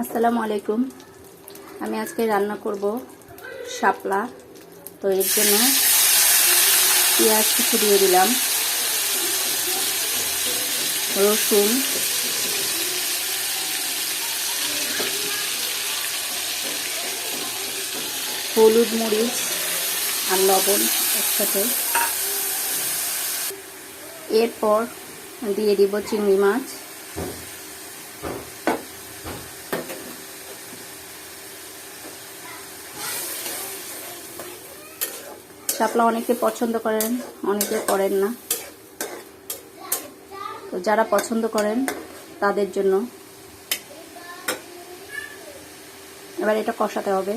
আসসালামু আলাইকুম। আমি আজকে রান্না করব শাপলা। তৈরির জন্য পেঁয়াজ কিছু দিয়ে দিলাম, রসুন, হলুদ মরিচ আর লবণ একসাথে। এরপর দিয়ে দিব চিংড়ি মাছ। শাপলা অনেকে পছন্দ করেন, অনেকে করেন না। তো যারা পছন্দ করেন, তাদের জন্য। এবার এটা কষাতে হবে।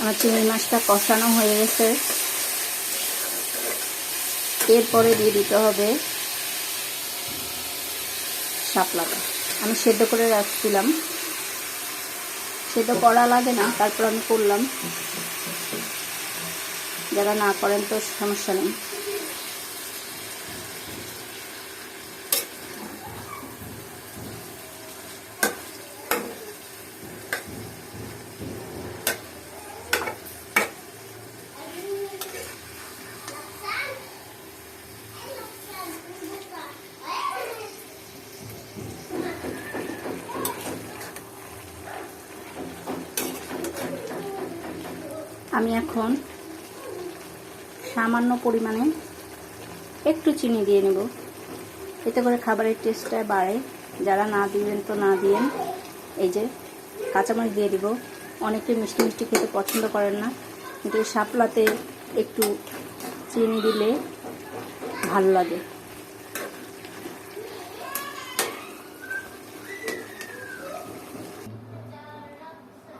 আমার চিংড়ি মাছটা কষানো হয়ে গেছে। এরপরে দিয়ে দিতে হবে শাপলাটা। আমি সেদ্ধ করে রাখছিলাম। সেদ্ধ করা লাগে না, তারপর আমি করলাম। যারা না করেন তো সমস্যা নেই। আমি এখন সামান্য পরিমাণে একটু চিনি দিয়ে নেব। এতে করে খাবারের টেস্টটা বাড়ে। যারা না দিবেন তো না দিয়েন। এই যে কাঁচামরিচ দিয়ে দিব। অনেকে মিষ্টি মিষ্টি খেতে পছন্দ করেন না। কিন্তু শাপলাতে একটু চিনি দিলে ভালো লাগে।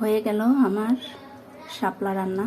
হয়ে গেল আমার শাপলা রান্না।